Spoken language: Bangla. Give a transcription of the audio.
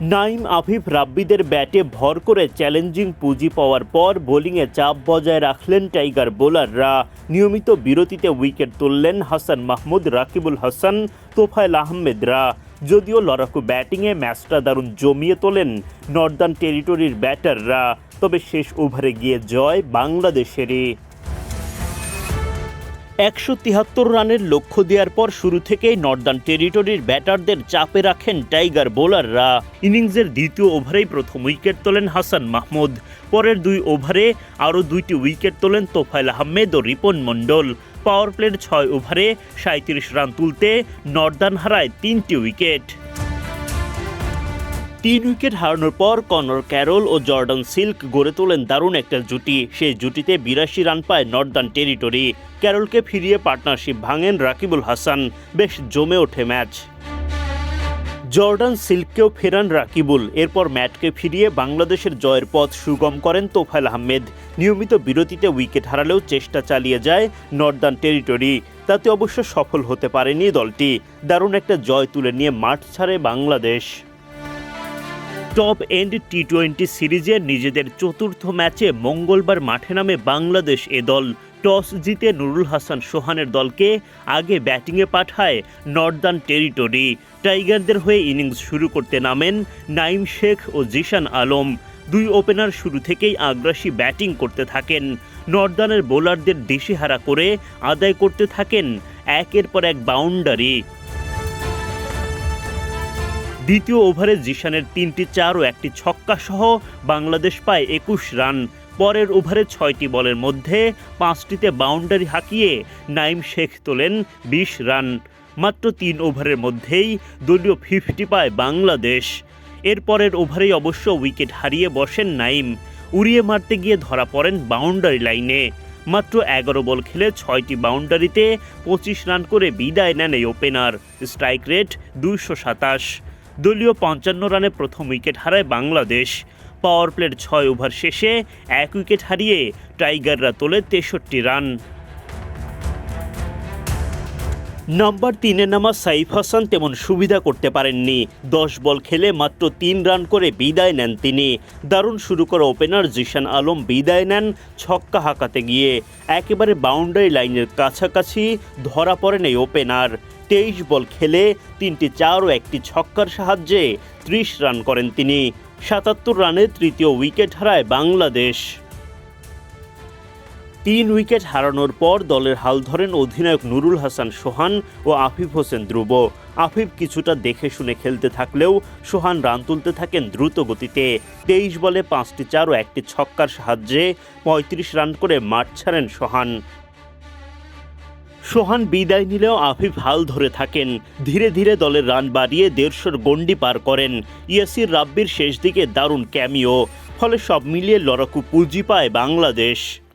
নাইম আফিফ রাব্বিদের ব্যাটে ভর করে চ্যালেঞ্জিং পুঁজি পাওয়ার পর বোলিংয়ে চাপ বজায় রাখলেন টাইগার বোলাররা। নিয়মিত বিরতিতে উইকেট তুললেন হাসান মাহমুদ, রাকিবুল হাসান, তোফায়েল আহমেদরা। যদিও লড়াকু ব্যাটিংয়ে ম্যাচটা দারুণ জমিয়ে তোলেন নর্দার্ন টেরিটরির ব্যাটাররা, তবে শেষ ওভারে গিয়ে জয় বাংলাদেশেরই। একশো তিয়াত্তর রানের লক্ষ্য দেওয়ার পর শুরু থেকেই নর্দার্ন টেরিটরির ব্যাটারদের চাপে রাখেন টাইগার বোলাররা। ইনিংসের দ্বিতীয় ওভারেই প্রথম উইকেট তোলেন হাসান মাহমুদ। পরের দুই ওভারে আরও দুইটি উইকেট তোলেন তোফাইল আহমেদ ও রিপন মণ্ডল। পাওয়ার প্লের ছয় ওভারে সাঁত্রিশ রান তুলতে নর্দার্ন হারায় তিনটি উইকেট। তিন উইকেট হারানোর পর কনর ক্যারল ও জর্ডান সিল্ক গড়ে তোলেন দারুণ একটা জুটি। সেই জুটিতে বিরাশি রান পায় নর্দার্ন টেরিটরি। ক্যারলকে ফিরিয়ে পার্টনারশিপ ভাঙেন রাকিবুল হাসান। বেশ জমে ওঠে ম্যাচ। জর্ডান সিল্ককেও ফেরান রাকিবুল। এরপর ম্যাটকে ফিরিয়ে বাংলাদেশের জয়ের পথ সুগম করেন তোফায়েল আহমেদ। নিয়মিত বিরতিতে উইকেট হারালেও চেষ্টা চালিয়ে যায় নর্দার্ন টেরিটরি। তাতে অবশ্য সফল হতে পারেনি দলটি। দারুণ একটা জয় তুলে নিয়ে মাঠ ছাড়ে Bangladesh. Top end T twenty সিরিজে নিজেদের চতুর্থ ম্যাচে মঙ্গলবার মাঠে নামে বাংলাদেশ এ দল। টস জিতে নুরুল হাসান সোহানের দলকে আগে ব্যাটিংয়ে পাঠায় নর্দার্ন টেরিটরি। টাইগারদের হয়ে ইনিংস শুরু করতে নামেন নাইম শেখ ও জিশান আলম। দুই ওপেনার শুরু থেকেই আগ্রাসী ব্যাটিং করতে থাকেন। নর্দার্নের বোলারদের দিশেহারা করে আদায় করতে থাকেন একের পর এক বাউন্ডারি। দ্বিতীয় ওভারে জিশানের তিনটি চার ও একটি ছক্কা সহ বাংলাদেশ পায় একুশ রান। পরের ওভারে ছয়টি বলের মধ্যে পাঁচটিতে বাউন্ডারি হাঁকিয়ে নাইম শেখ তোলেন বিশ রান। মাত্র তিন ওভারের মধ্যেই দলীয় ফিফটি পায় বাংলাদেশ। এরপরের ওভারেই অবশ্য উইকেট হারিয়ে বসেন নাইম। উড়িয়ে মারতে গিয়ে ধরা পড়েন বাউন্ডারি লাইনে। মাত্র এগারো বল খেলে ছয়টি বাউন্ডারিতে পঁচিশ রান করে বিদায় নেন এই ওপেনার। স্ট্রাইক রেট দুইশো সাতাশ। দলীয় পঞ্চান্ন রানে প্রথম উইকেট হারায় বাংলাদেশ। পাওয়ার প্লের ছয় ওভার শেষে এক উইকেট হারিয়ে টাইগাররা তোলে তেষট্টি রান। নাম্বার তিনে নামা সাইফ হাসান তেমন সুবিধা করতে পারেননি। দশ বল খেলে মাত্র তিন রান করে বিদায় নেন তিনি। দারুণ শুরু করা ওপেনার জিশান আলম বিদায় নেন ছক্কা হাঁকাতে গিয়ে। একেবারে বাউন্ডারি লাইনের কাছাকাছি ধরা পড়েন এই ওপেনার। তেইশ বল খেলে তিনটি চার ও একটি ছক্কার সাহায্যে ত্রিশ রান করেন তিনি। সাতাত্তর রানে তৃতীয় উইকেট হারায় বাংলাদেশ। তিন উইকেট হারানোর পর দলের হাল ধরেন অধিনায়ক নুরুল হাসান সোহান ও আফিফ হোসেন ধ্রুব। আফিফ কিছুটা দেখে শুনে খেলতে থাকলেও সোহান রান তুলতে থাকেন দ্রুত গতিতে। তেইশ বলে পাঁচটি চার ও একটি ছক্কার সাহায্যে পঁয়ত্রিশ রান করে মাঠ ছাড়েন সোহান। সোহান বিদায় নিলেও আফিফ হাল ধরে থাকেন। ধীরে ধীরে দলের রান বাড়িয়ে দেড়শোর গণ্ডি পার করেন। ইয়াসির রাব্বির শেষ দিকে দারুণ ক্যামিও, ফলে সব মিলিয়ে লড়াকু পুঁজি পায় বাংলাদেশ।